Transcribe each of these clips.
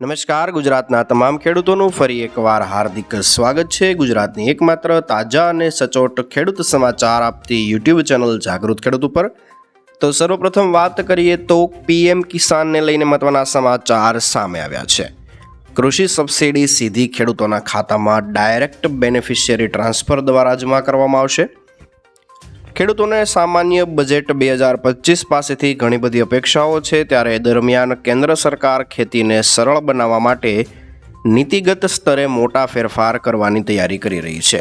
નમસ્કાર, ગુજરાતના તમામ ખેડૂતોનું ફરી એકવાર હાર્દિક સ્વાગત છે. ગુજરાતની એકમાત્ર તાજા અને સચોટ ખેડૂત સમાચાર આપતી યુટ્યુબ ચેનલ જાગૃત ખેડૂત ઉપર. તો સર્વપ્રથમ વાત કરીએ તો પીએમ કિસાનને લઈને મહત્વના સમાચાર સામે આવ્યા છે. કૃષિ સબસિડી સીધી ખેડૂતોના ખાતામાં ડાયરેક્ટ બેનિફિશિયરી ટ્રાન્સફર દ્વારા જમા કરવામાં આવશે. ખેડૂતોને સામાન્ય બજેટ બે હજાર પચીસ પાસેથી ઘણી બધી અપેક્ષાઓ છે. ત્યારે દરમિયાન કેન્દ્ર સરકાર ખેતીને સરળ બનાવવા માટે નીતિગત સ્તરે મોટા ફેરફાર કરવાની તૈયારી કરી રહી છે.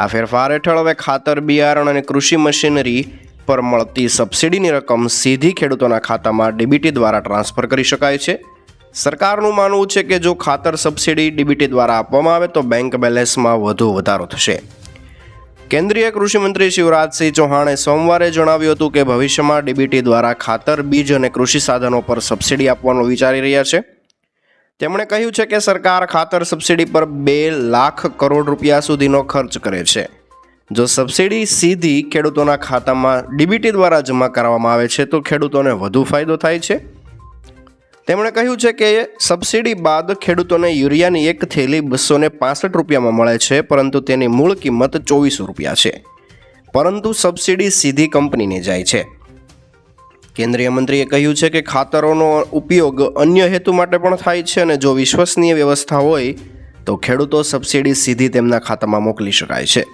આ ફેરફાર હેઠળ હવે ખાતર, બિયારણ અને કૃષિ મશીનરી પર મળતી સબસિડીની રકમ સીધી ખેડૂતોના ખાતામાં ડીબીટી દ્વારા ટ્રાન્સફર કરી શકાય છે. સરકારનું માનવું છે કે જો ખાતર સબસિડી ડીબીટી દ્વારા આપવામાં આવે તો બેંક બેલેન્સમાં વધુ વધારો થશે. કેન્દ્રીય કૃષિમંત્રી શિવરાજસિંહ ચૌહાણે સોમવારે જણાવ્યું હતું કે ભવિષ્યમાં ડીબીટી દ્વારા ખાતર, બીજ અને કૃષિ સાધનો પર સબસિડી આપવાનું વિચારી રહ્યા છે. તેમણે કહ્યું છે કે સરકાર ખાતર સબસિડી પર બે લાખ કરોડ રૂપિયા સુધીનો ખર્ચ કરે છે. જો સબસિડી સીધી ખેડૂતોના ખાતામાં ડીબીટી દ્વારા જમા કરવામાં આવે છે, તો ખેડૂતોને વધુ ફાયદો થાય છે. તેમણે કહ્યું છે કે સબસિડી બાદ ખેડૂતોને યુરિયાની એક થેલી બસો ને પાસઠ રૂપિયામાં મળે છે, પરંતુ તેની મૂળ કિંમત ચોવીસો રૂપિયા છે. પરંતુ સબસિડી સીધી કંપનીને જાય છે. કેન્દ્રીય મંત્રીએ કહ્યું છે કે ખાતરોનો ઉપયોગ અન્ય હેતુ માટે પણ થાય છે અને જો વિશ્વસનીય વ્યવસ્થા હોય, તો ખેડૂતો સબસિડી સીધી તેમના ખાતામાં મોકલી શકાય છે.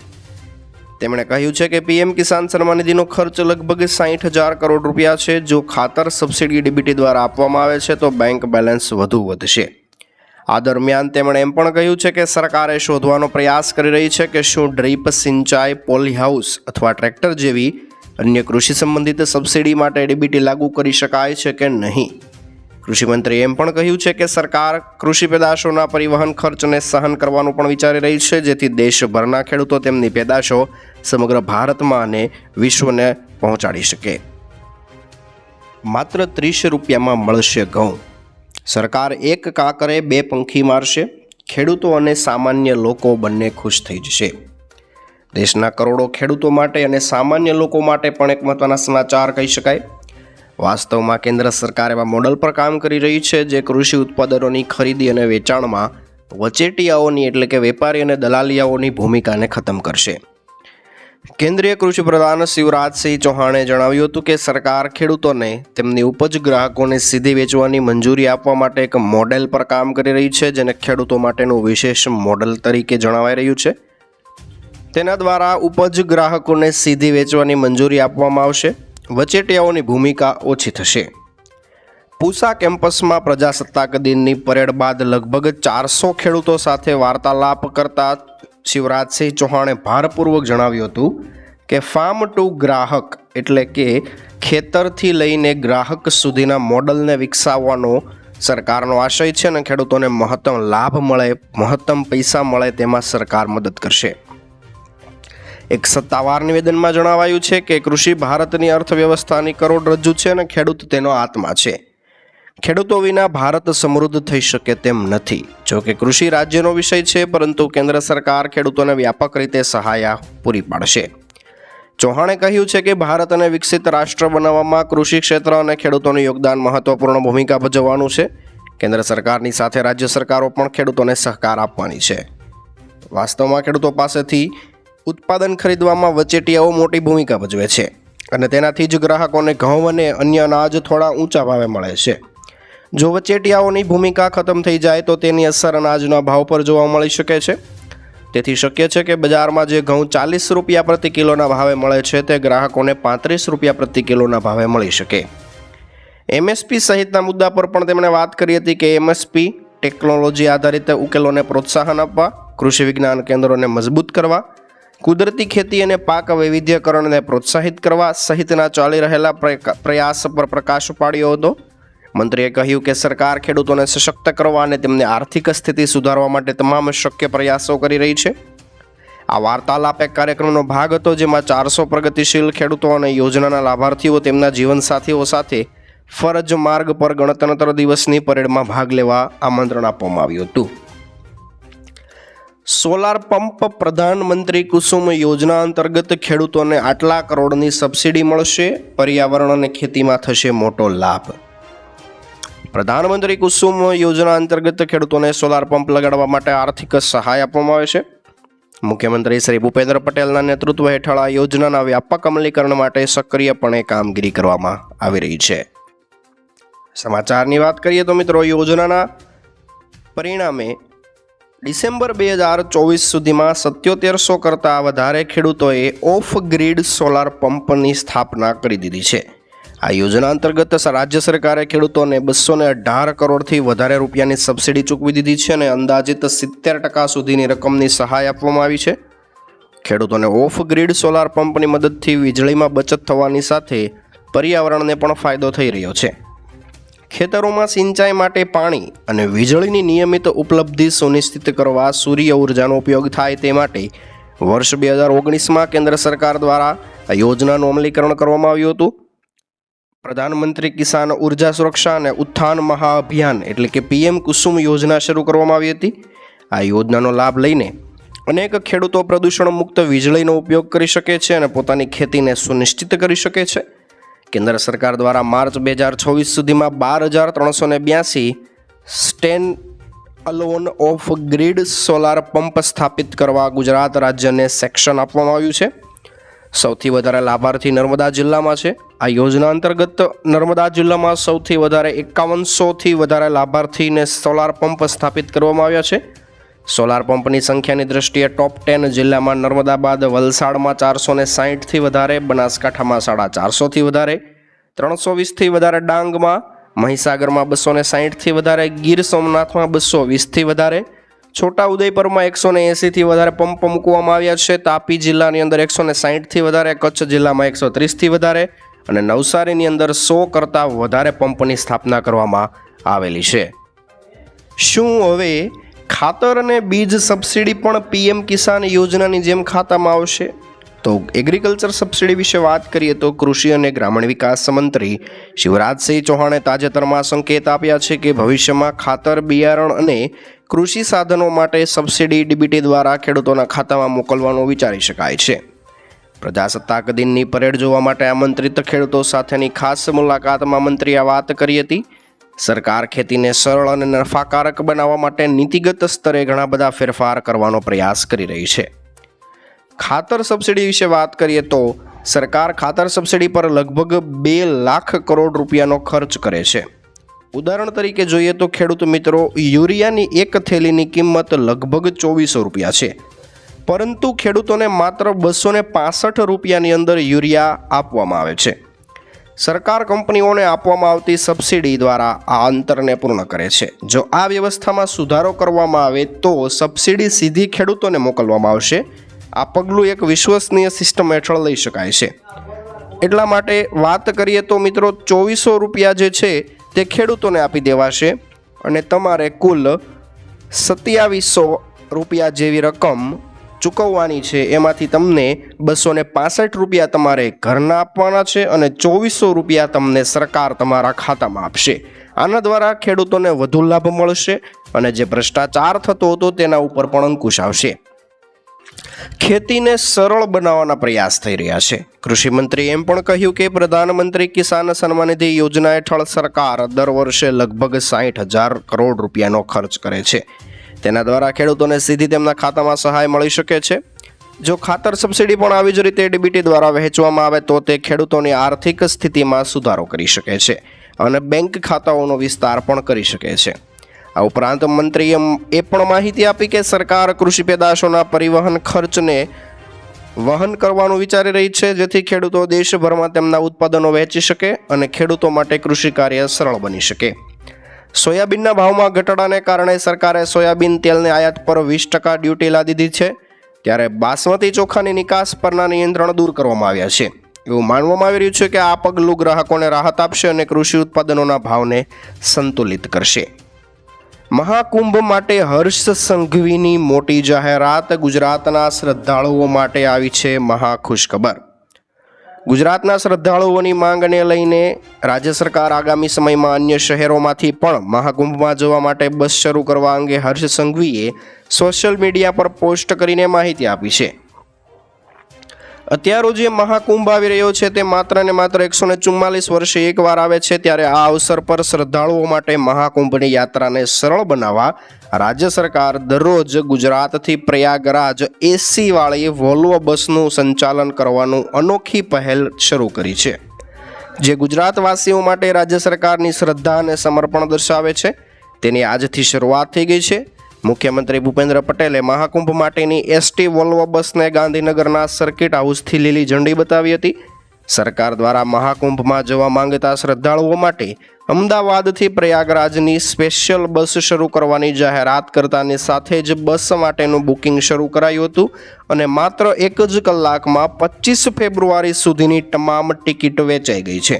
તેમણે કહ્યું છે કે પીએમ કિસાન સન્માન નિધિનો ખર્ચ લગભગ સાહીઠ હજાર કરોડ રૂપિયા છે. જો ખાતર સબસિડી ડીબીટી દ્વારા આપવામાં આવે છે, તો બેંક બેલેન્સ વધુ વધશે. આ દરમિયાન તેમણે એમ પણ કહ્યું છે કે સરકારે શોધવાનો પ્રયાસ કરી રહી છે કે શું ડ્રીપ સિંચાઈ, પોલી હાઉસ અથવા ટ્રેક્ટર જેવી અન્ય કૃષિ સંબંધિત સબસિડી માટે ડીબીટી લાગુ કરી શકાય છે કે નહીં? કૃષિમંત્રીએ એમ પણ કહ્યું છે કે સરકાર કૃષિ પેદાશોના પરિવહન ખર્ચને સહન કરવાનું પણ વિચારી રહી છે, જેથી દેશભરના ખેડૂતો તેમની પેદાશો સમગ્ર ભારતમાં અને વિશ્વને પહોંચાડી શકે. માત્ર ત્રીસ રૂપિયામાં મળશે ઘઉં. સરકાર એક કાકરે બે પંખી મારશે, ખેડૂતો અને સામાન્ય લોકો બંને ખુશ થઈ જશે. દેશના કરોડો ખેડૂતો માટે અને સામાન્ય લોકો માટે પણ એક મહત્વના સમાચાર કહી શકાય. વાસ્તવમાં કેન્દ્ર સરકાર એવા મોડલ પર કામ કરી રહી છે જે કૃષિ ઉત્પાદનોની ખરીદી અને વેચાણમાં વચેટિયાઓની એટલે કે વેપારી અને દલાલિયાઓની ભૂમિકાને ખતમ કરશે. કેન્દ્રીય કૃષિ પ્રધાન શિવરાજસિંહ ચૌહાણે જણાવ્યું હતું કે સરકાર ખેડૂતોને તેમની ઉપજ ગ્રાહકોને સીધી વેચવાની મંજૂરી આપવા માટે એક મોડેલ પર કામ કરી રહી છે, જેને ખેડૂતો માટેનું વિશેષ મોડેલ તરીકે જણાવાઈ રહ્યું છે. તેના દ્વારા ઉપજ ગ્રાહકોને સીધી વેચવાની મંજૂરી આપવામાં આવશે. વચેટિયાઓની ભૂમિકા ઓછી થશે. પૂસા કેમ્પસમાં પ્રજાસત્તાક દિનની પરેડ બાદ લગભગ ચારસો ખેડૂતો સાથે વાર્તાલાપ કરતા શિવરાજસિંહ ચૌહાણે ભારપૂર્વક જણાવ્યું હતું કે, ફાર્મ ટુ ગ્રાહક એટલે કે ખેતરથી લઈને ગ્રાહક સુધીના મોડલને વિકસાવવાનો સરકારનો આશય છે અને ખેડૂતોને મહત્તમ લાભ મળે, મહત્તમ પૈસા મળે તેમાં સરકાર મદદ કરશે. એક સત્તાવાર નિવેદનમાં જણાવાયું છે કે કૃષિ ભારતની અર્થવ્યવસ્થાની કરોડરજ્જુ છે અને ખેડૂત તેનો આત્મા છે. ખેડૂતો વિના ભારત સમૃદ્ધ થઈ શકે તેમ નથી. જો કે કૃષિ રાજ્યનો વિષય છે, પરંતુ કેન્દ્ર સરકાર ખેડૂતોને વ્યાપક રીતે સહાય પૂરી પાડશે. ચૌહાણે કહ્યું છે કે ભારતને વિકસિત રાષ્ટ્ર બનાવવામાં કૃષિ ક્ષેત્ર અને ખેડૂતોનું યોગદાન મહત્વપૂર્ણ ભૂમિકા ભજવવાનું છે. કેન્દ્ર સરકારની સાથે રાજ્ય સરકારો પણ ખેડૂતોને સહકાર આપવાની છે. વાસ્તવમાં ખેડૂતો પાસેથી ઉત્પાદન ખરીદવામાં વચેટિયાઓ મોટી ભૂમિકા ભજવે છે અને તેનાથી જ ગ્રાહકોને ઘઉં અને અન્ય અનાજ થોડા ઊંચા ભાવે મળે છે. જો વચેટિયાઓની ભૂમિકા ખતમ થઈ જાય તો તેની અસર અનાજના ભાવ પર જોવા મળી શકે છે. તેથી શક્ય છે કે બજારમાં જે ઘઉં ચાલીસ રૂપિયા પ્રતિ કિલોના ભાવે મળે છે તે ગ્રાહકોને પાંત્રીસ રૂપિયા પ્રતિ કિલોના ભાવે મળી શકે. એમએસપી સહિતના મુદ્દા પર પણ તેમણે વાત કરી હતી કે એમએસપી ટેકનોલોજી આધારિત ઉકેલોને પ્રોત્સાહન આપવા, કૃષિ વિજ્ઞાન કેન્દ્રોને મજબૂત કરવા કુદરતી ખેતી અને પાક વૈવિધ્યકરણને પ્રોત્સાહિત કરવા સહિતના ચાલી રહેલા પ્રયાસ પર પ્રકાશ પાડ્યો હતો. મંત્રીએ કહ્યું કે સરકાર ખેડૂતોને સશક્ત કરવા અને તેમની આર્થિક સ્થિતિ સુધારવા માટે તમામ શક્ય પ્રયાસો કરી રહી છે. આ વાર્તાલાપ એક કાર્યક્રમનો ભાગ હતો જેમાં ચારસો પ્રગતિશીલ ખેડૂતો અને યોજનાના લાભાર્થીઓ તેમના જીવનસાથીઓ સાથે ફરજ માર્ગ પર ગણતંત્ર દિવસની પરેડમાં ભાગ લેવા આમંત્રણ આપવામાં આવ્યું હતું. સોલાર પંપ પ્રધાનમંત્રી કુસુમ યોજના અંતર્ગત ખેડૂતોને આટલા કરોડની સબસિડી મળશે, પર્યાવરણ અને ખેતીમાં થશે મોટો લાભ. પ્રધાનમંત્રી કુસુમ યોજના અંતર્ગત ખેડૂતોને સોલાર પંપ લગાડવા માટે આર્થિક સહાય આપવામાં આવે છે. મુખ્યમંત્રી શ્રી ભૂપેન્દ્ર પટેલના નેતૃત્વ હેઠળ આ યોજનાના વ્યાપક અમલીકરણ માટે સક્રિયપણે કામગીરી કરવામાં આવી રહી છે. સમાચારની વાત કરીએ તો મિત્રો, યોજનાના પરિણામે ડિસેમ્બર બે હજાર ચોવીસ સુધીમાં સત્યોતેરસો કરતાં વધારે ખેડૂતોએ ઓફ ગ્રીડ સોલાર પંપની સ્થાપના કરી દીધી છે. આ યોજના અંતર્ગત રાજ્ય સરકારે ખેડૂતોને બસો ને અઢાર કરોડથી વધારે રૂપિયાની સબસિડી ચૂકવી દીધી છે અને અંદાજિત સિત્તેર ટકા સુધીની રકમની સહાય આપવામાં આવી છે. ખેડૂતોને ઓફ ગ્રીડ સોલાર પંપની મદદથી વીજળીમાં બચત થવાની સાથે પર્યાવરણને પણ ફાયદો થઈ રહ્યો છે. ખેતરોમાં સિંચાઈ માટે પાણી અને વીજળીની નિયમિત ઉપલબ્ધિ સુનિશ્ચિત કરવા સૂર્ય ઉર્જાનો ઉપયોગ થાય તે માટે વર્ષ બે હજાર ઓગણીસમાં કેન્દ્ર સરકાર દ્વારા આ યોજનાનું અમલીકરણ કરવામાં આવ્યું હતું. પ્રધાનમંત્રી કિસાન ઊર્જા સુરક્ષા અને ઉત્થાન મહાઅભિયાન એટલે કે પીએમ કુસુમ યોજના શરૂ કરવામાં આવી હતી. આ યોજનાનો લાભ લઈને અનેક ખેડૂતો પ્રદૂષણ મુક્ત વીજળીનો ઉપયોગ કરી શકે છે અને પોતાની ખેતીને સુનિશ્ચિત કરી શકે છે. કેન્દ્ર સરકાર દ્વારા માર્ચ બે હજાર છવ્વીસ સુધીમાં બાર હજાર ત્રણસો ને બ્યાસી stand alone off grid solar pump સ્થાપિત કરવા ગુજરાત રાજ્યને સેક્શન આપવામાં આવ્યું છે. સૌથી વધારે લાભાર્થી નર્મદા જિલ્લામાં છે. આ યોજના અંતર્ગત નર્મદા જિલ્લામાં સૌથી વધારે એકાવનસોથી વધારે લાભાર્થીને સોલાર પંપ સ્થાપિત કરવામાં આવ્યા છે. સોલાર પંપની સંખ્યાની દ્રષ્ટિએ ટોપ ટેન જિલ્લામાં નર્મદા બાદ વલસાડમાં ચારસો ને સાહીઠથી વધારે, બનાસકાંઠામાં સાડા ચારસોથી વધારે, ત્રણસો વીસથી વધારે ડાંગમાં, મહીસાગરમાં બસો ને સાહીઠથી વધારે, ગીર સોમનાથમાં બસો વીસથી વધારે છોટા ઉદયપુરમાં એકસો ને એંસીથી વધારે પંપ મૂકવામાં આવ્યા છે. તાપી જિલ્લાની અંદર એકસો ને સાહીઠથી વધારે, કચ્છ જિલ્લામાં એકસો ત્રીસથી વધારે અને નવસારીની અંદર સો કરતાં વધારે પંપની સ્થાપના કરવામાં આવેલી છે. શું હવે ખાતર અને બીજ સબસિડી પણ પીએમ કિસાન યોજનાની જેમ ખાતામાં આવશે? તો એગ્રીકલ્ચર સબસિડી વિશે વાત કરીએ તો કૃષિ અને ગ્રામીણ વિકાસ મંત્રી શિવરાજસિંહ ચૌહાણે તાજેતરમાં સંકેત આપ્યા છે કે ભવિષ્યમાં ખાતર, બિયારણ અને કૃષિ સાધનો માટે સબસિડી ડીબીટી દ્વારા ખેડૂતોના ખાતામાં મોકલવાનું વિચારી શકાય છે. પ્રજાસત્તાક દિનની પરેડ જોવા માટે આમંત્રિત ખેડૂતો સાથેની ખાસ મુલાકાતમાં મંત્રીએ વાત કરી હતી. સરકાર ખેતીને સરળ અને નફાકારક બનાવવા માટે નીતિગત સ્તરે ઘણા બધા ફેરફાર કરવાનો પ્રયાસ કરી રહી છે. ખાતર સબસિડી વિશે વાત કરીએ તો, સરકાર ખાતર સબસિડી પર લગભગ બે લાખ કરોડ રૂપિયાનો ખર્ચ કરે છે. ઉદાહરણ તરીકે જોઈએ તો ખેડૂત મિત્રો, યુરિયાની એક થેલીની કિંમત લગભગ ચોવીસો રૂપિયા છે. પરંતુ ખેડૂતોને માત્ર બસો ને રૂપિયાની અંદર યુરિયા આપવામાં આવે છે. સરકાર કંપનીઓને આપવામાં આવતી સબસિડી દ્વારા આ અંતરને પૂર્ણ કરે છે. જો આ વ્યવસ્થામાં સુધારો કરવામાં આવે તો સબસિડી સીધી ખેડૂતોને મોકલવામાં આવશે. આ પગલું એક વિશ્વસનીય સિસ્ટમ હેઠળ લઈ શકાય છે. એટલા માટે વાત કરીએ તો મિત્રો ચોવીસો રૂપિયા જે છે તે ખેડૂતોને આપી દેવાશે અને તમારે કુલ સત્યાવીસો રૂપિયા જેવી રકમ ચૂકવવાની છે, એમાંથી તમને બસો ને પાસઠ રૂપિયા તમારે ઘરના આપવાના છે અને ચોવીસો રૂપિયા તમને સરકાર તમારા ખાતામાં આપશે. આના દ્વારા ખેડૂતોને વધુ લાભ મળશે અને જે ભ્રષ્ટાચાર થતો હતો તેના ઉપર પણ અંકુશ આવશે. ખેતીને સરળ બનાવવાના પ્રયાસ થઈ રહ્યા છે. કૃષિમંત્રીએ એમ પણ કહ્યું કે પ્રધાનમંત્રી કિસાન સન્માન નિધિ યોજના હેઠળ સરકાર દર વર્ષે લગભગ સાઠ હજાર કરોડ રૂપિયાનો ખર્ચ કરે છે. તેના દ્વારા ખેડૂતોને સીધી તેમના ખાતામાં સહાય મળી શકે છે. જો ખાતર સબસિડી પણ આવી જ રીતે ડીબીટી દ્વારા વહેંચવામાં આવે તો તે ખેડૂતોની આર્થિક સ્થિતિમાં સુધારો કરી શકે છે અને બેંક ખાતાઓનો વિસ્તાર પણ કરી શકે છે. આ ઉપરાંત મંત્રીએ એ પણ માહિતી આપી કે સરકાર કૃષિ પેદાશોના પરિવહન ખર્ચને વહન કરવાનું વિચારી રહી છે, જેથી ખેડૂતો દેશભરમાં તેમના ઉત્પાદનો વહેંચી શકે અને ખેડૂતો માટે કૃષિ કાર્ય સરળ બની શકે. સોયાબીનના ભાવમાં ઘટાડાને કારણે સરકારે સોયાબીન તેલને આયાત પર વીસ ટકા ડ્યુટી લાદી દીધી છે, ત્યારે બાસમતી ચોખાની નિકાસ પરના નિયંત્રણ દૂર કરવામાં આવ્યા છે. એવું માનવામાં આવી રહ્યું છે કે આ પગલું ગ્રાહકોને રાહત આપશે અને કૃષિ ઉત્પાદનોના ભાવને સંતુલિત કરશે. મહાકુંભ માટે હર્ષ સંઘવીની મોટી જાહેરાત ગુજરાતના શ્રદ્ધાળુઓ માટે આવી છે મહાખુશખબર. ગુજરાતના શ્રદ્ધાળુઓની માંગને લઈને રાજ્ય સરકાર આગામી સમયમાં અન્ય શહેરોમાંથી પણ મહાકુંભમાં જવા માટે બસ શરૂ કરવા અંગે હર્ષ સંઘવીએ સોશિયલ મીડિયા પર પોસ્ટ કરીને માહિતી આપી છે. અત્યારો જે મહાકુંભ આવી રહ્યો છે તે માત્ર ને માત્ર એકસો ને ચુમ્માલીસ વર્ષે એકવાર આવે છે, ત્યારે આ અવસર પર શ્રદ્ધાળુઓ માટે મહાકુંભની યાત્રાને સરળ બનાવવા રાજ્ય સરકાર દરરોજ ગુજરાતથી પ્રયાગરાજ એસી વાળી વોલ્વો બસનું સંચાલન કરવાનું અનોખી પહેલ શરૂ કરી છે. જે ગુજરાતવાસીઓ માટે રાજ્ય સરકારની શ્રદ્ધા અને સમર્પણ દર્શાવે છે. તેની આજથી શરૂઆત થઈ ગઈ છે. મુખ્યમંત્રી ભૂપેન્દ્ર પટેલે મહાકુંભ માટેની એસટી વોલ્વો બસને ગાંધીનગરના સર્કિટ હાઉસથી લીલી ઝંડી બતાવી હતી. સરકાર દ્વારા મહાકુંભમાં જવા માંગતા શ્રદ્ધાળુઓ માટે અમદાવાદથી પ્રયાગરાજની સ્પેશિયલ બસ શરૂ કરવાની જાહેરાત કરતાની સાથે જ બસ માટેનું બુકિંગ શરૂ કરાયું હતું અને માત્ર એક જ કલાકમાં પચીસ ફેબ્રુઆરી સુધીની તમામ ટિકિટ વેચાઈ ગઈ છે.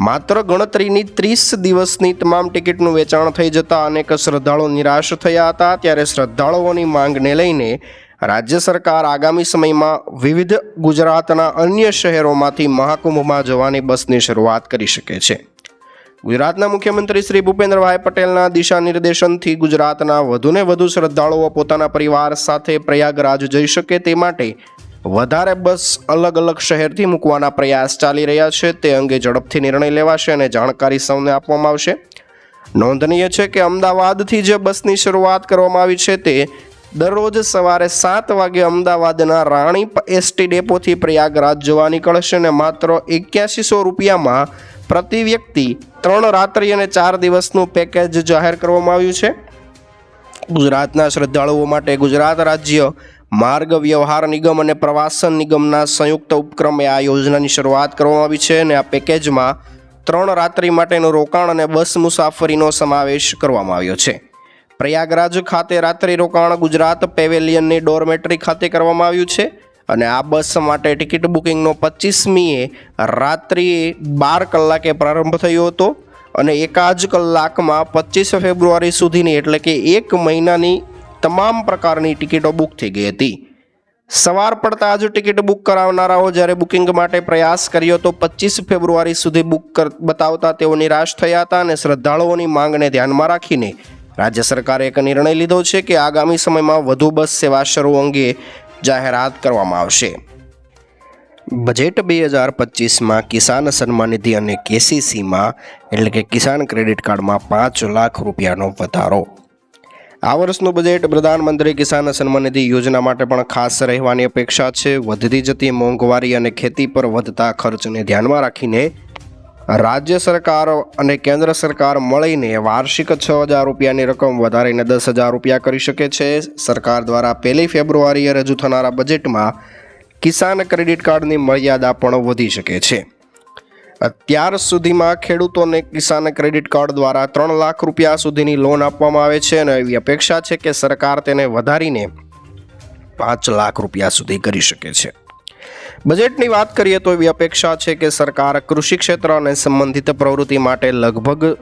માત્ર ગણતરીની ત્રીસ દિવસની તમામ ટિકિટનું વેચાણ થઈ જતાં અનેક શ્રદ્ધાળુઓ નિરાશ થયા હતા, ત્યારે શ્રદ્ધાળુઓની માંગને લઈને રાજ્ય સરકાર આગામી સમયમાં વિવિધ ગુજરાતના અન્ય શહેરોમાંથી મહાકુંભમાં જવાની બસની શરૂઆત કરી શકે છે. ગુજરાતના મુખ્યમંત્રી શ્રી ભૂપેન્દ્રભાઈ પટેલના દિશા નિર્દેશનથી ગુજરાતના વધુને વધુ શ્રદ્ધાળુઓ પોતાના પરિવાર સાથે પ્રયાગરાજ જઈ શકે તે માટે વધારે બસ અલગ અલગ શહેરથી મૂકવાના પ્રયાસ ચાલી રહ્યા છે. તે અંગે ઝડપથી નિર્ણય લેવાશે અને જાણકારી સૌને આપવામાં આવશે. નોંધનીય છે કે અમદાવાદથી જે બસની શરૂઆત કરવામાં આવી છે તે દરરોજ સવારે સાત વાગે અમદાવાદના રાણી એસટી ડેપોથી પ્રયાગરાજ જવા નીકળશે અને માત્ર એક્યાસીસો રૂપિયામાં પ્રતિ વ્યક્તિ ત્રણ રાત્રિ અને ચાર દિવસનું પેકેજ જાહેર કરવામાં આવ્યું છે. ગુજરાતના શ્રદ્ધાળુઓ માટે ગુજરાત રાજ્ય માર્ગ વ્યવહાર નિગમ અને પ્રવાસન નિગમના સંયુક્ત ઉપક્રમે આ યોજનાની શરૂઆત કરવામાં આવી છે અને આ પેકેજમાં ત્રણ રાત્રિ માટેનું રોકાણ અને બસ મુસાફરીનો સમાવેશ કરવામાં આવ્યો છે. પ્રયાગરાજ ખાતે રાત્રિ રોકાણ ગુજરાત પેવેલિયનની ડોરમેટરી ખાતે કરવામાં આવ્યું છે. અને આ બસ માટે ટિકિટ બુકિંગનો પચીસમીએ રાત્રિએ બાર કલાકે પ્રારંભ થયો હતો અને એકાદ જ કલાકમાં પચીસ ફેબ્રુઆરી સુધીની એટલે કે એક મહિનાની તમામ પ્રકારની ટિકિટો બુક થઈ ગઈ હતી. સવાર પડતા જ ટિકિટ બુક કરાવનારાઓ જ્યારે બુકિંગ માટે પ્રયાસ કર્યો તો પચીસ ફેબ્રુઆરી સુધી બુક બતાવતા તેઓ નિરાશ થયા હતા અને શ્રદ્ધાળુઓની માંગને ધ્યાનમાં રાખીને રાજ્ય સરકારે એક નિર્ણય લીધો છે કે આગામી સમયમાં વધુ બસ સેવા શરૂ અંગે જાહેરાત કરવામાં આવશે. બજેટ બે હજાર પચીસમાં કિસાન સન્માન નિધિ અને કેસીસીમાં એટલે કે કિસાન ક્રેડિટ કાર્ડમાં પાંચ લાખ રૂપિયાનો વધારો. આ વર્ષનું બજેટ પ્રધાનમંત્રી કિસાન સન્માન નિધિ યોજના માટે પણ ખાસ રહેવાની અપેક્ષા છે. વધતી જતી મોંઘવારી અને ખેતી પર વધતા ખર્ચને ધ્યાનમાં રાખીને રાજ્ય સરકાર અને કેન્દ્ર સરકાર મળીને વાર્ષિક છ હજાર રૂપિયાની રકમ વધારીને દસ હજાર રૂપિયા કરી શકે છે. સરકાર દ્વારા પહેલી ફેબ્રુઆરીએ રજૂ થનારા બજેટમાં કિસાન ક્રેડિટ કાર્ડની મર્યાદા પણ વધી શકે છે. અત્યાર સુધીમાં ખેડૂતોને કિસાન ક્રેડિટ કાર્ડ દ્વારા ત્રણ લાખ રૂપિયા સુધીની લોન આપવામાં આવે છે અને એવી અપેક્ષા છે કે સરકાર તેને વધારીને પાંચ લાખ રૂપિયા સુધી કરી શકે છે. બજેટની વાત કરીએ તો એવી અપેક્ષા છે કે સરકાર કૃષિ ક્ષેત્ર અને સંબંધિત પ્રવૃત્તિ માટે લગભગ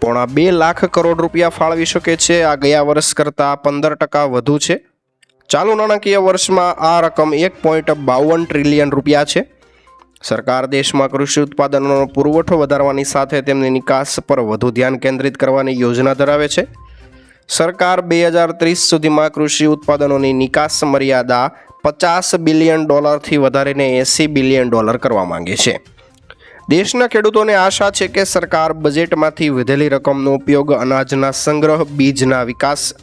પોણા બે લાખ કરોડ રૂપિયા ફાળવી શકે છે. આ ગયા વર્ષ કરતાં પંદર ટકા વધુ છે. ચાલુ નાણાકીય વર્ષમાં આ રકમ એક પોઈન્ટ બાવન ટ્રિલિયન રૂપિયા છે. સરકાર દેશમાં કૃષિ ઉત્પાદનોનો પુરવઠો વધારવાની સાથે તેમની નિકાસ પર વધુ ધ્યાન કેન્દ્રિત કરવાની યોજના ધરાવે છે. સરકાર બે હજાર ત્રીસ સુધીમાં કૃષિ ઉત્પાદનોની નિકાસ મર્યાદા પચાસ બિલિયન ડોલરથી વધારીને એંસી બિલિયન ડોલર કરવા માંગે છે. દેશના ખેડૂતોને આશા છે કે સરકાર બજેટમાંથી વધેલી રકમનો ઉપયોગ અનાજના સંગ્રહ, બીજના વિકાસ,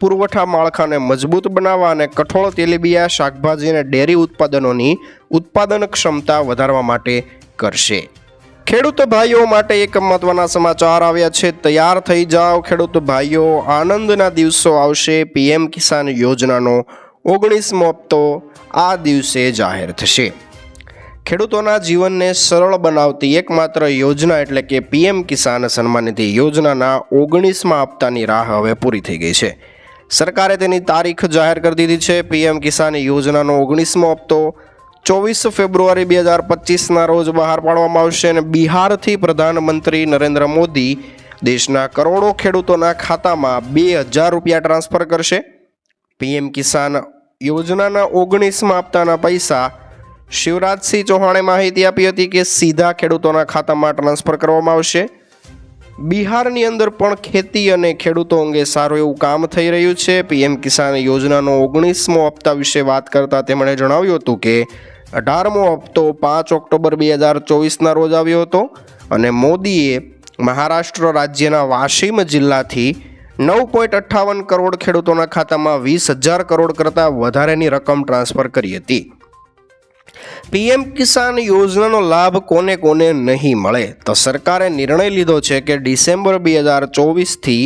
પુરવઠા માળખાને મજબૂત બનાવવા અને કઠોળ તેલીબિયા, શાકભાજી અને ડેરી ઉત્પાદનોની ઉત્પાદન ક્ષમતા વધારવા માટે કરશે. ખેડૂત ભાઈઓ માટે એક મહત્વના સમાચાર આવ્યા છે. તૈયાર થઈ જાઓ ખેડૂત ભાઈઓ. આનંદના દિવસો આવશે. પીએમ કિસાન યોજનાનો ઓગણીસમો હપ્તો આ દિવસે જાહેર થશે. ખેડૂતોના જીવનને સરળ બનાવતી એકમાત્ર યોજના એટલે કે પીએમ કિસાન સન્માન નિધિ યોજનાના ઓગણીસમાં હપ્તાની રાહ હવે પૂરી થઈ ગઈ છે. સરકારે તેની તારીખ જાહેર કરી દીધી છે. પીએમ કિસાન યોજનાનો ઓગણીસમો હપ્તો ચોવીસ ફેબ્રુઆરી બે હજાર પચીસના રોજ બહાર પાડવામાં આવશે અને બિહારથી પ્રધાનમંત્રી નરેન્દ્ર મોદી દેશના કરોડો ખેડૂતોના ખાતામાં બે હજાર રૂપિયા ટ્રાન્સફર કરશે. પીએમ કિસાન યોજનાના ઓગણીસમાં હપ્તાના પૈસા શિવરાજસિંહ ચૌહાણે માહિતી આપી હતી કે સીધા ખેડૂતોના ખાતામાં ટ્રાન્સફર કરવામાં આવશે. બિહારની અંદર પણ ખેતી અને ખેડૂતો અંગે સારું એવું કામ થઈ રહ્યું છે. પીએમ કિસાન યોજનાનો ઓગણીસમો હપ્તા વિશે વાત કરતાં તેમણે જણાવ્યું હતું કે અઢારમો હપ્તો પાંચ ઓક્ટોબર બે હજાર ચોવીસના રોજ આવ્યો હતો અને મોદીએ મહારાષ્ટ્ર રાજ્યના વાશિમ જિલ્લાથી નવ પોઈન્ટ અઠ્ઠાવન કરોડ ખેડૂતોના ખાતામાં વીસ હજાર કરોડ કરતાં વધારેની રકમ ટ્રાન્સફર કરી હતી. પીએમ કિસાન યોજનાનો લાભ કોને કોને નહીં મળે? તો સરકારે નિર્ણય લીધો છે કે ડિસેમ્બર બે હજાર ચોવીસથી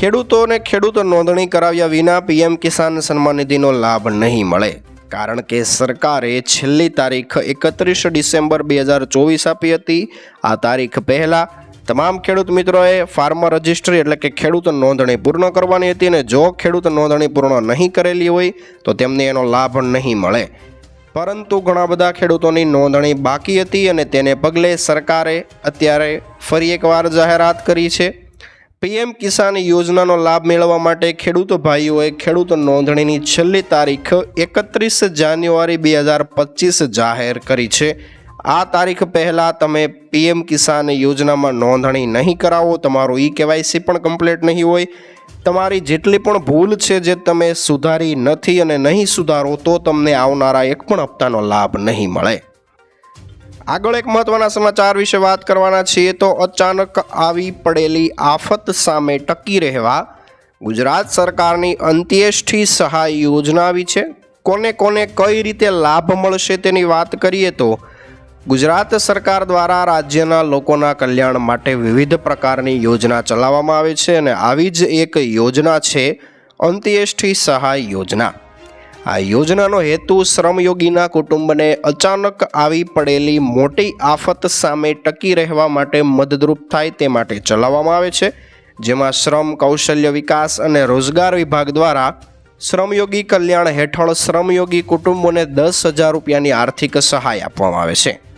ખેડૂતોને ખેડૂત નોંધણી કરાવ્યા વિના પીએમ કિસાન સન્માન નિધિનો લાભ નહીં મળે. કારણ કે સરકારે છેલ્લી તારીખ એકત્રીસ ડિસેમ્બર બે હજાર ચોવીસ આપી હતી. આ તારીખ પહેલાં તમામ ખેડૂત મિત્રોએ ફાર્મર રજિસ્ટ્રી એટલે કે ખેડૂત નોંધણી પૂર્ણ કરવાની હતી અને જો ખેડૂત નોંધણી પૂર્ણ નહીં કરેલી હોય તો તેમને એનો લાભ નહીં મળે. પરંતુ ઘણા બધા ખેડૂતોની નોંધણી બાકી હતી અને તેને પગલે સરકારે અત્યારે ફરી એકવાર જાહેરાત કરી છે. પીએમ કિસાન યોજનાનો લાભ મેળવવા માટે ખેડૂત ભાઈઓએ ખેડૂત નોંધણીની છેલ્લી તારીખ એકત્રીસ જાન્યુઆરી બે હજાર પચીસ જાહેર કરી છે. આ તારીખ પહેલાં તમે પીએમ કિસાન યોજનામાં નોંધણી નહીં કરાવો, તમારું ઈ કેવાયસી પણ કમ્પ્લીટ નહીં હોય, તમારી જેટલી પણ ભૂલ છે જે તમે સુધારી નથી અને નહીં સુધારો તો તમને આવનારા એક પણ હપ્તાનો લાભ નહીં મળે. આગળ એક મહત્વના સમાચાર વિશે વાત કરવાના છીએ તો અચાનક આવી પડેલી આફત સામે ટકી રહેવા ગુજરાત સરકારની અંત્યેષ્ઠી સહાય યોજના આવી છે. કોને કોને કઈ રીતે લાભ મળશે તેની વાત કરીએ તો ગુજરાત સરકાર દ્વારા રાજ્યના લોકોના કલ્યાણ માટે વિવિધ પ્રકારની યોજના ચલાવવામાં આવે છે અને આવી જ એક યોજના છે અંત્યેષ્ઠી સહાય યોજના. આ યોજનાનો હેતુ શ્રમયોગીના કુટુંબને અચાનક આવી પડેલી મોટી આફત સામે ટકી રહેવા માટે મદદરૂપ થાય તે માટે ચલાવવામાં આવે છે, જેમાં શ્રમ, કૌશલ્ય વિકાસ અને રોજગાર વિભાગ દ્વારા શ્રમયોગી કલ્યાણ હેઠળ શ્રમયોગી કુટુંબોને દસ હજાર રૂપિયાની આર્થિક સહાય આપવામાં આવે છે.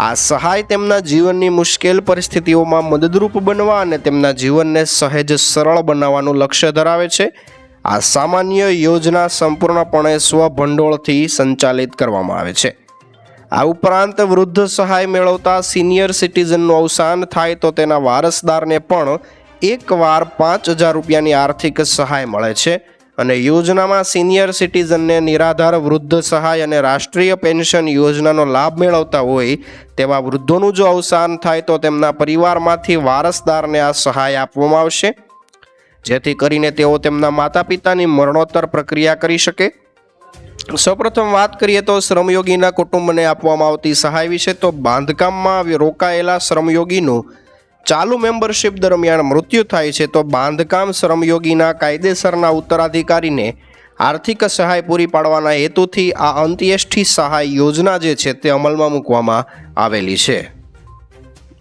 આ સહાય તેમના જીવનની મુશ્કેલ પરિસ્થિતિઓમાં મદદરૂપ બનવા અને તેમના જીવનને સહેજ સરળ બનાવવાનું લક્ષ્ય ધરાવે છે. આ સામાન્ય યોજના સંપૂર્ણપણે સ્વભંડોળથી સંચાલિત કરવામાં આવે છે. આ ઉપરાંત વૃદ્ધ સહાય મેળવતા સિનિયર સિટીઝનનું અવસાન થાય તો તેના વારસદારને પણ એકવાર પાંચ હજાર રૂપિયાની આર્થિક સહાય મળે છે. અને યોજનામાં સિનિયર સિટીઝનને નિરાધાર વૃદ્ધ સહાય અને રાષ્ટ્રીય પેન્શન યોજનાનો લાભ મેળવતા હોય તેવા વૃદ્ધોનું જો અવસાન થાય તો તેમના પરિવારમાંથી વારસદારને આ સહાય આપવામાં આવશે. જેથી કરીને તેઓ તેમના માતા પિતાની મરણોત્તર પ્રક્રિયા કરી શકે. સૌપ્રથમ વાત કરીએ તો શ્રમયોગીના કુટુંબને આપવામાં આવતી સહાય વિશે. તો બાંધકામમાં રોકાયેલા શ્રમયોગીનું ચાલુ મેમ્બરશિપ દરમિયાન મૃત્યુ થાય છે તો બાંધકામ શ્રમયોગીના કાયદેસરના ઉત્તરાધિકારીને આર્થિક સહાય પૂરી પાડવાના હેતુથી આ અંત્યેષ્ઠી સહાય યોજના જે છે તે અમલમાં મૂકવામાં આવેલી છે.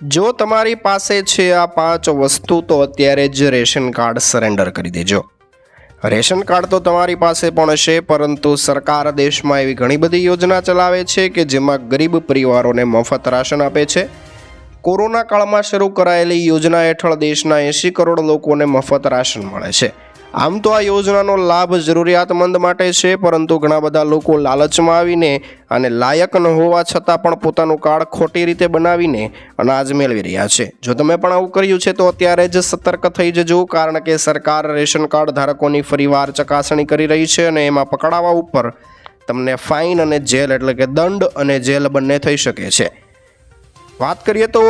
જો તમારી પાસે છે આ પાંચ વસ્તુ તો અત્યારે જ રેશન કાર્ડ સરેન્ડર કરી દેજો. રેશન કાર્ડ તો તમારી પાસે પણ છે પરંતુ સરકાર દેશમાં એવી ઘણી બધી યોજના ચલાવે છે કે જેમાં ગરીબ પરિવારોને મફત રાશન આપે છે કોરોના કાળમાં શરૂ કરાયેલી યોજના હેઠળ દેશના એંશી કરોડ લોકોને મફત રાશન મળે છે. આમ તો આ યોજનાનો લાભ જરૂરિયાતમંદ માટે છે, પરંતુ ઘણા બધા લોકો લાલચમાં આવીને અને લાયક ન હોવા છતાં પણ પોતાનું કાર્ડ ખોટી રીતે બનાવીને અનાજ મેળવી રહ્યા છે. જો તમે પણ આવું કર્યું છે, તો અત્યારે જ સતર્ક થઈ જજો, કારણ કે સરકાર રેશન કાર્ડ ધારકોની ફરીવાર ચકાસણી કરી રહી છે અને એમાં પકડાવા ઉપર તમને ફાઇન અને જેલ એટલે કે દંડ અને જેલ બંને થઈ શકે છે. વાત કરીએ તો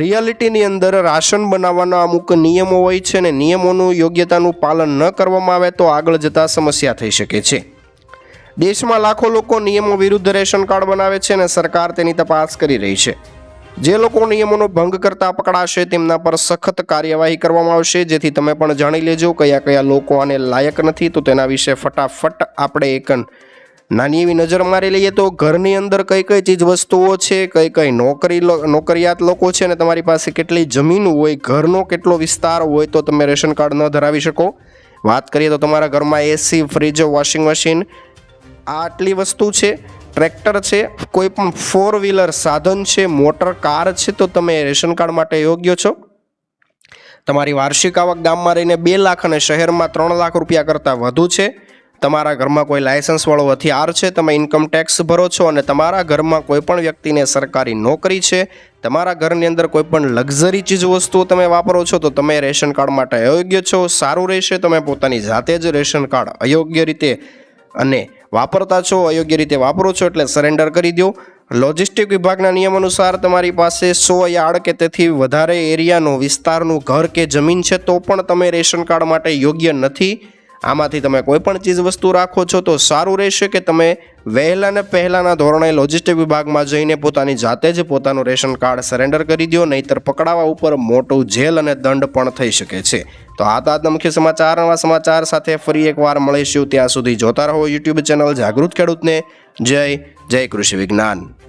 રિયાલિટીની અંદર રાશન બનાવવાના અમુક નિયમો હોય છે અને નિયમોનું યોગ્યતાનું પાલન ન કરવામાં આવે તો આગળ જતાં સમસ્યા થઈ શકે છે. દેશમાં લાખો લોકો નિયમો વિરુદ્ધ રેશન કાર્ડ બનાવે છે અને સરકાર તેની તપાસ કરી રહી છે. જે લોકો નિયમોનો ભંગ કરતા પકડાશે તેમના પર સખત કાર્યવાહી કરવામાં આવશે. જેથી તમે પણ જાણી લેજો કયા કયા લોકો આને લાયક નથી. તો તેના વિશે ફટાફટ આપણે એક નાની એવી નજર મારી લઈએ તો ઘરની અંદર કઈ કઈ ચીજ વસ્તુઓ છે, કઈ કઈ નોકરી નોકરિયાત લોકો છે અને તમારી પાસે કેટલી જમીન હોય, ઘરનો કેટલો વિસ્તાર હોય તો તમે રેશન કાર્ડ ન ધરાવી શકો. વાત કરીએ તો તમારા ઘરમાં એસી ફ્રીજ વોશિંગ મશીન આ આટલી વસ્તુ છે, ટ્રેક્ટર છે, કોઈ પણ ફોર વ્હીલર સાધન છે, મોટર, કાર છે તો તમે રેશન કાર્ડ માટે યોગ્ય છો. તમારી વાર્ષિક આવક ગામમાં રહીને બે લાખ અને શહેરમાં ત્રણ લાખ રૂપિયા કરતાં વધુ છે. તમારા ઘરમાં કોઈ લાયસન્સવાળો હથિયાર છે, તમે ઇન્કમ ટેક્સ ભરો છો અને તમારા ઘરમાં કોઈ પણ વ્યક્તિને સરકારી નોકરી છે, તમારા ઘરની અંદર કોઈ પણ લક્ઝરી ચીજ વસ્તુઓ તમે વાપરો છો, તો તમે રેશન કાર્ડ માટે અયોગ્ય છો, સારું રહેશે, તમે પોતાની જાતે જ રેશન કાર્ડ અયોગ્ય રીતે અને વાપરતા છો, અયોગ્ય રીતે વાપરો છો, એટલે સરેન્ડર કરી દો. લોજિસ્ટિક વિભાગના નિયમ અનુસાર તમારી પાસે સો યાર્ડ કે તેથી વધારે એરિયાનું વિસ્તારનું ઘર કે જમીન છે, તો પણ તમે રેશન કાર્ડ માટે યોગ્ય નથી. આમાંથી તમે કોઈ પણ ચીજ વસ્તુ રાખો છો તો સારું રહેશે કે તમે વહેલા ને પહેલાંના ધોરણે લોજિસ્ટિક વિભાગમાં જઈને પોતાની જાતે જ પોતાનું રેશન કાર્ડ સરેન્ડર કરી દો, નહીંતર પકડાવા ઉપર મોટું જેલ અને દંડ પણ થઈ શકે છે. તો આ તો આજના મુખ્ય સમાચાર. નવા સમાચાર સાથે ફરી એકવાર મળીશું. ત્યાં સુધી જોતા રહો યુટ્યુબ ચેનલ જાગૃત ખેડૂતને. જય જય કૃષિ વિજ્ઞાન.